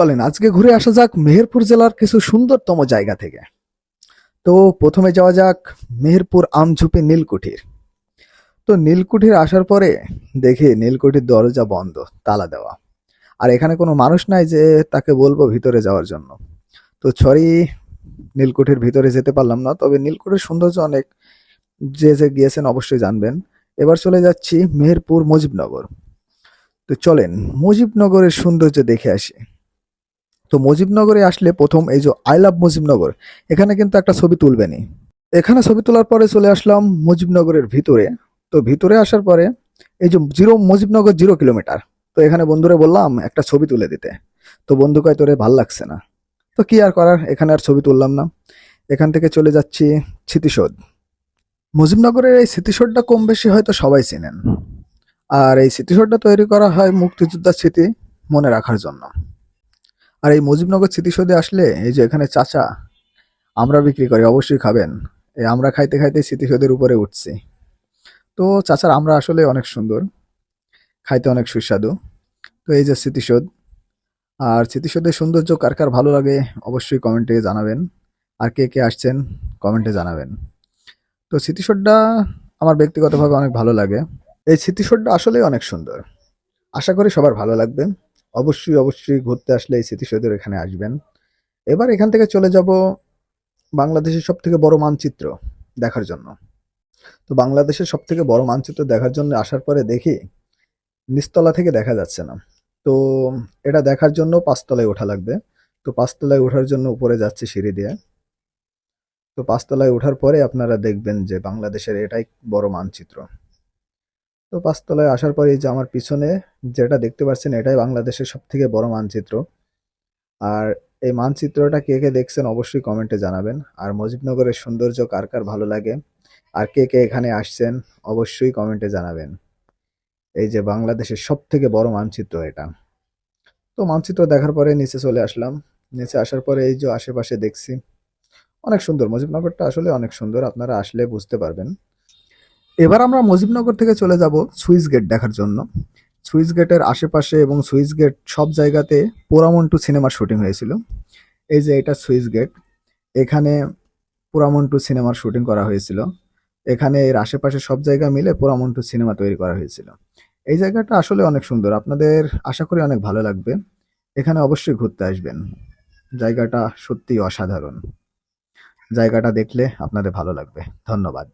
চলেন, আজকে ঘুরে আসা যাক মেহেরপুর জেলার কিছু সুন্দরতম জায়গা থেকে। তো প্রথমে যাওয়া যাক মেহেরপুর আমঝুপি নীলকুঠির। তো নীলকুঠির আসার পরে দেখি নীলকুঠির দরজা বন্ধ, তালা দেওয়া। আর এখানে কোনো মানুষ নাই যে তাকে বলব ভিতরে যাওয়ার জন্য। তো সরি, নীলকুঠির ভিতরে যেতে পারলাম না, তবে নীলকুঠির সৌন্দর্য অনেক। যে যে গিয়েছেন অবশ্যই জানবেন। এবার চলে যাচ্ছি মেহেরপুর মুজিবনগর। তো চলেন, মুজিবনগরের সৌন্দর্য দেখে আসি। তো মুজিবনগরে আসলে প্রথম এই যে আই লাভ মুজিবনগর, এখানে কিন্তু একটা ছবি তুলবেনই। এখানে ছবি তোলার পরে চলে আসলাম মুজিবনগরের ভিতরে। তো ভিতরে আসার পরে এই যে জিরো মুজিবনগর জিরো কিলোমিটার, তো এখানে বন্ধুরে বললাম একটা ছবি তুলে দিতে। তো বন্ধু কয়, তোরে ভালো লাগছে না। তো কি আর করার, এখানে আর ছবি তুললাম না। এখান থেকে চলে যাচ্ছি স্মৃতিসৌধ। মুজিবনগরের এই স্মৃতিসৌধটা কম বেশি হয়তো সবাই চেনেন। আর এই স্মৃতিসৌধটা তৈরি করা হয় মুক্তিযোদ্ধার স্মৃতি মনে রাখার জন্য। আর এই মুজিবনগর স্মৃতিসৌধে আসলে এই যে এখানে চাচা, আমরা বিক্রি করি, অবশ্যই খাবেন। এই আমরা খাইতে খাইতে স্মৃতিসৌধের উপরে উঠছি। তো চাচার আমরা আসলে অনেক সুন্দর, খাইতে অনেক সুস্বাদু। তো এই যে স্মৃতিসৌধ, আর স্মৃতিসৌধের সৌন্দর্য কার কার ভালো লাগে অবশ্যই কমেন্টে জানাবেন। আর কে কে আসছেন কমেন্টে জানাবেন। তো স্মৃতিসৌধটা আমার ব্যক্তিগতভাবে অনেক ভালো লাগে। এই স্মৃতিসৌধটা আসলেই অনেক সুন্দর। আশা করি সবার ভালো লাগবে। অবশ্যই অবশ্যই ঘুরতে আসলে এই স্মৃতিসৌধের এখানে আসবেন। এবার এখান থেকে চলে যাব বাংলাদেশের সব থেকে বড় মানচিত্র দেখার জন্য। তো বাংলাদেশের সব থেকে বড় মানচিত্র দেখার জন্য আসার পরে দেখি নিচতলা থেকে দেখা যাচ্ছে না। তো এটা দেখার জন্য পাঁচতলায় ওঠা লাগবে। তো পাঁচতলায় ওঠার জন্য উপরে যাচ্ছে সিঁড়ি দিয়ে। তো পাঁচতলায় ওঠার পরে আপনারা দেখবেন যে বাংলাদেশের এটাই বড় মানচিত্র। তো পাঁচতলায় আসার পরে এই যে আমার পিছনে যেটা দেখতে পাচ্ছেন, এটাই বাংলাদেশের সব থেকে বড় মানচিত্র। আর এই মানচিত্রটা কে কে দেখছেন অবশ্যই কমেন্টে জানাবেন। আর মুজিবনগরের সৌন্দর্য কার কার ভালো লাগে, আর কে কে এখানে আসছেন অবশ্যই কমেন্টে জানাবেন। এই যে বাংলাদেশের সব থেকে বড় মানচিত্র এটা। তো মানচিত্র দেখার পরে নিচে চলে আসলাম। নিচে আসার পরে এই যে আশেপাশে দেখছি, অনেক সুন্দর। মুজিবনগরটা আসলে অনেক সুন্দর। আপনারা আসলে বুঝতে পারবেন। এবার আমরা মুজিবনগর থেকে চলে যাব সুইস গেট দেখার জন্য। সুইস গেটের আশেপাশে এবং সুইস গেট সব জায়গাতে পোরামন্টু সিনেমার শুটিং হয়েছিল। এই যে এটা সুইস গেট, এখানে পোরামন্টু সিনেমার শুটিং করা হয়েছিল। এখানে এর আশেপাশে সব জায়গা মিলে পোরামন্টু সিনেমা তৈরি করা হয়েছিল। এই জায়গাটা আসলে অনেক সুন্দর, আপনাদের আশা করি অনেক ভালো লাগবে। এখানে অবশ্যই ঘুরতে আসবেন। জায়গাটা সত্যিই অসাধারণ। জায়গাটা দেখলে আপনাদের ভালো লাগবে। ধন্যবাদ।